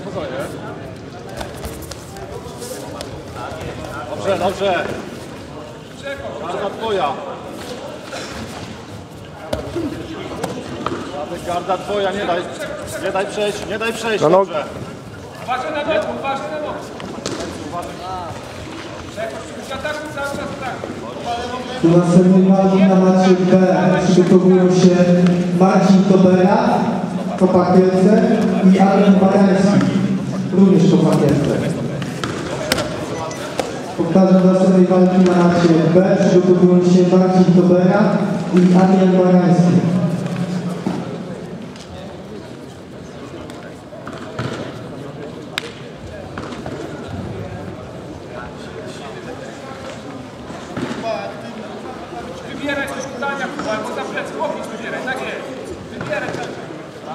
spokojnie. Dobrze, dobrze. Garda twoja. Garda twoja, nie daj, nie daj przejść, nie daj przejść, Na nogę. dobrze. Uważaj na nogi, uważaj na nogi. Tak. Następnej walki na macie B przygotowują się Marcin Tobera, Kopakielce i Adam Barański, również Kopakielce. Powtarzam, następnej walki na macie B przygotowują się Marcin Tobera i Adrian Barański. Wybieraj coś kurwa, albo za plecy. Opis wybieraj, tak jest. Wybieraj tak.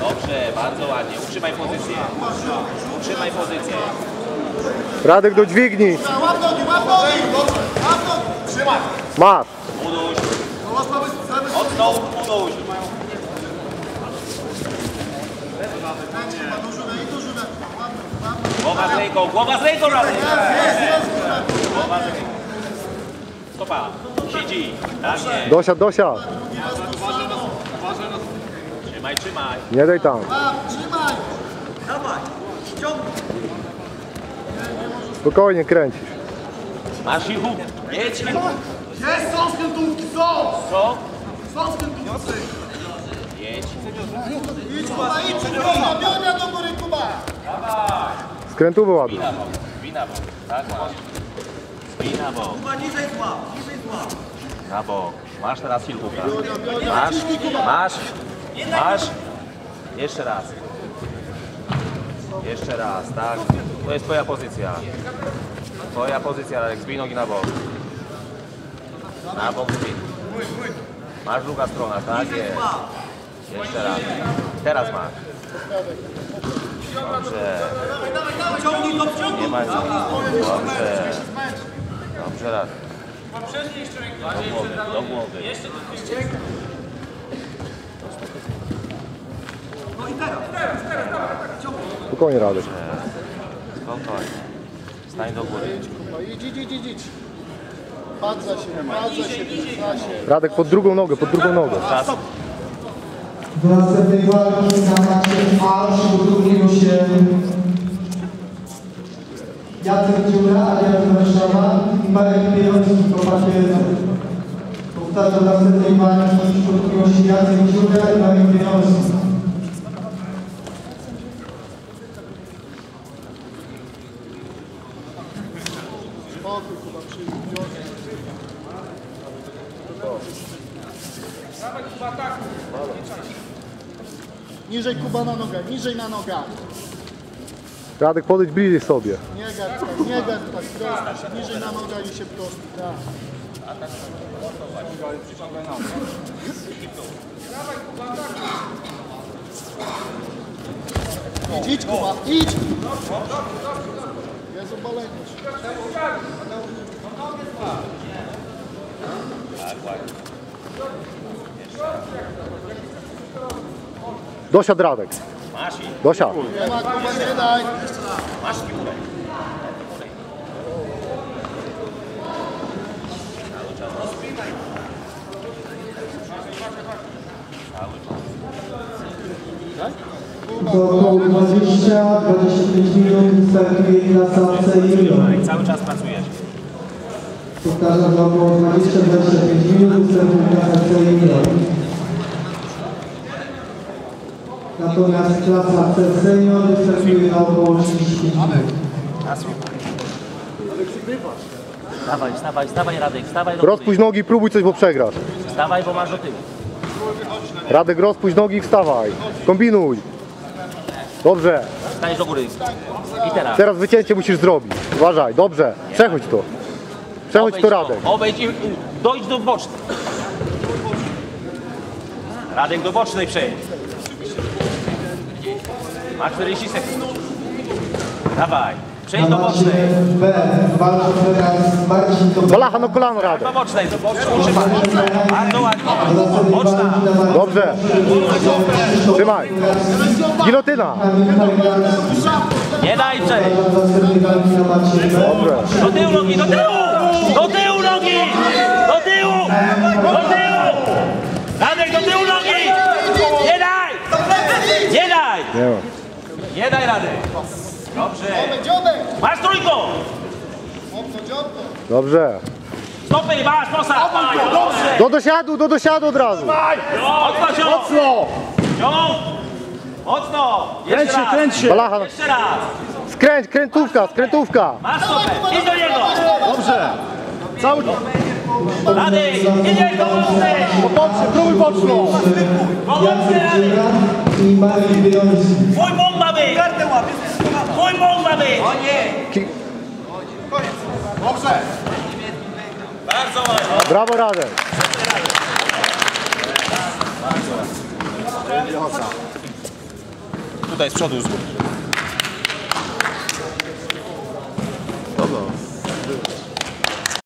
Dobrze, bardzo ładnie. Utrzymaj pozycję. Utrzymaj pozycję. Radek do dźwigni. Łap nogi, łap nogi! Łap nogi! Trzymaj! Masz. Uduś. Od dołu uduś. Łap, łap. Głowa z ręką, głowa z ręką Radek. Jest, jest, jest! Głowa z ręką. Stopa. Siedzi. Dosiad, dosiad. Trzymaj, trzymaj. Nie daj tam. Trzymaj! Spokojnie kręcisz. Masz ich Jedź. Jest, są skrętówki, są! Co? Są skrętówki! Jedź. Idź, Kuba, idź, Kuba! Biorę do góry, Kuba! Skrętu wyładuj. Spina bok. Spina bok. Tak masz. Spina bok. Na bok. Masz teraz kilkuka. Masz. Masz. Masz. Jeszcze raz. Jeszcze raz, tak. To jest twoja pozycja. Twoja pozycja, Radek. Zbij nogi na bok. Na bok zbij. Masz druga strona, tak jest. Jeszcze raz. Teraz masz. Dobrze. Nie ma Dobrze. Dobrze, raz. Do głowy, do głowy. Spokojnie Radek. Spokojnie. Stań do góry. No idź, idź, idź, idź, idź. Patrz za siebie, patrz za siebie, za siebie. Radek pod drugą nogę, pod drugą nogę. Czas. Do następnej walki na macie A przygotowują się Jacek Dziura, Adrian Warszawa i Marek Pieroński, Kopakielce. Powtarzam, do następnej walki przygotowują się Jacek Dziura i Marek Pieroński. W ataku. Niżej Kuba na nogę, niżej na nogę. Radek podejdź bliżej sobie. Nie gad tak, nie gad tak, prosto niżej na nogę i się prosto, tak. Idź, idź Kuba, idź! Jezu, bolenie. Dosia Dradek. Masz. Dosia. Masz do około 20, 25 minut startuje klasa C1. I cały czas pracujesz. Powtarzam, do około 20-25 minut startuje klasa C1. Natomiast klasa C senior startuje na około 35 minut. Stawaj, stawaj, stawaj Radek, stawaj do Rozpuść nogi i próbuj coś, bo przegrasz. Stawaj, bo masz do tyłu. Radek rozpuść nogi i wstawaj. Kombinuj. Dobrze. Staniesz do góry. I teraz. Teraz wycięcie musisz zrobić. Uważaj, dobrze. Przechodź to. Przechodź to Radek. Obejdź i i dojdź do bocznej. Radek do bocznej przejdź. Ma 40 sekund. Dawaj. Przejdź do bocznej. B walczy teraz Marcin Tomasz. Balacha na kolano Radek. Do bocznej. Do bocznej. Utrzymaj. Bardzo ładnie. Boczna. Dobrze. Trzymaj. Gilotyna. Nie daj przejść. Dobrze. Do tyłu nogi, do tyłu! Do tyłu nogi! Do tyłu! Do tyłu! Radek, do tyłu nogi! Nie daj! Nie daj! Nie ma. Nie daj rady! Dobrze! Masz trójką! Dobrze. Stopy, masz, posad! Dobrze! Do dosiadu, do dosiadu od razu. Mocno, ciąg! Mocno! Mocno! Jeszcze Kręć się, raz! kręć się! Balacha. Jeszcze raz! Skręć, krętówka, skrętówka. Masz stopę! Idź do niego! Dobrze! Cały Radek, idziesz do boczny, próbuj boczną! Do mocnej, Radek! Dziura i Marek Bieloński. Twój bąk ma być! Ma być! O nie! Dobrze! Bardzo ładnie! Brawo Radek. Tutaj z przodu zrób.